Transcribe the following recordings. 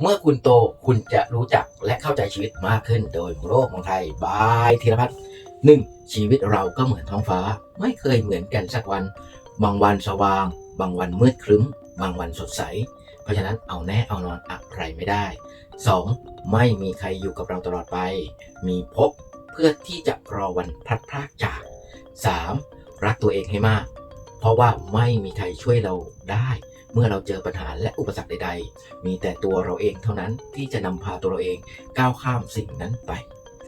เมื่อคุณโตคุณจะรู้จักและเข้าใจชีวิตมากขึ้นโดยโลกของไทยบายธีรพัฒน์หนึ่งชีวิตเราก็เหมือนท้องฟ้า ไม่เคยเหมือนกันสักวัน บางวันสว่าง บางวันมืดครึ้ม บางวันสดใส เพราะฉะนั้นเอาแน่เอานอนอะไรไม่ได้ 2. ไม่มีใครอยู่กับเราตลอดไป มีพบเพื่อที่จะรอวันพลัดพรากจาก 3. รักตัวเองให้มาก เพราะว่าไม่มีใครช่วยเราได้ เมื่อเราเจอปัญหาและอุปสรรคใด ๆ มีแต่ตัวเราเองเท่านั้นที่จะนำพาตัวเราเองก้าวข้ามสิ่งนั้นไป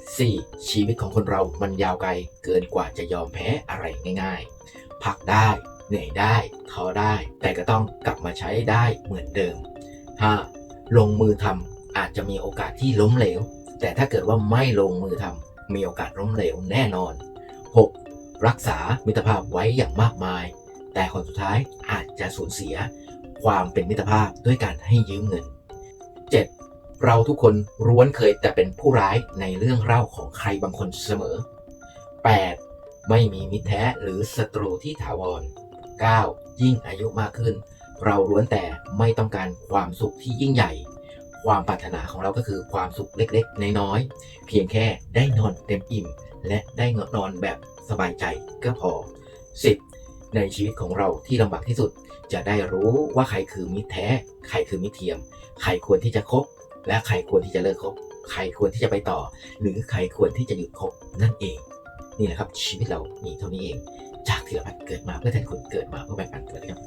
4. ชีวิตของคนเรามันยาวไกลเกินกว่าจะยอมแพ้อะไรง่ายๆ พักได้เหนื่อยได้ท้อได้ แต่ก็ต้องกลับมาใช้ได้เหมือนเดิม 5. ลงมือทำอาจจะมีโอกาสที่ล้มเหลว แต่ถ้าเกิดว่าไม่ลงมือทำมีโอกาสล้มเหลวแน่นอน 6. รักษามิตรภาพไว้อย่างมากมาย แต่คนสุดท้ายอาจจะสูญเสีย ความเป็นมิตรภาพด้วยการให้ยืมเงิน 7. เราทุกคนร้วนเคยแต่เป็นผู้ร้ายในเรื่องเล่าของใครบางคนเสมอ 8. ไม่มีมิตรแท้หรือศัตรูที่ถาวร 9. ยิ่งอายุมากขึ้น เราล้วนแต่ไม่ต้องการความสุขที่ยิ่งใหญ่ ความปรารถนาของเราก็คือความสุขเล็กๆ น้อยๆ เพียงแค่ได้นอนเต็มอิ่ม และได้นอนแบบสบายใจก็พอ 10. ในชีวิตของเราที่ลำบากที่สุด จะได้รู้ว่าใครคือมิตรแท้ ใครคือมิตรเทียม ใครควรที่จะคบ และใครควรที่จะเลิกคบ ใครควรที่จะไปต่อ หรือใครควรที่จะหยุดคบนั่นเอง นี่แหละครับชีวิตเรามีเท่านี้เอง จากที่เราพัดเกิดมาเพื่อแทนคุณเกิดมาเพื่อแบ่งปันเกิดีครับ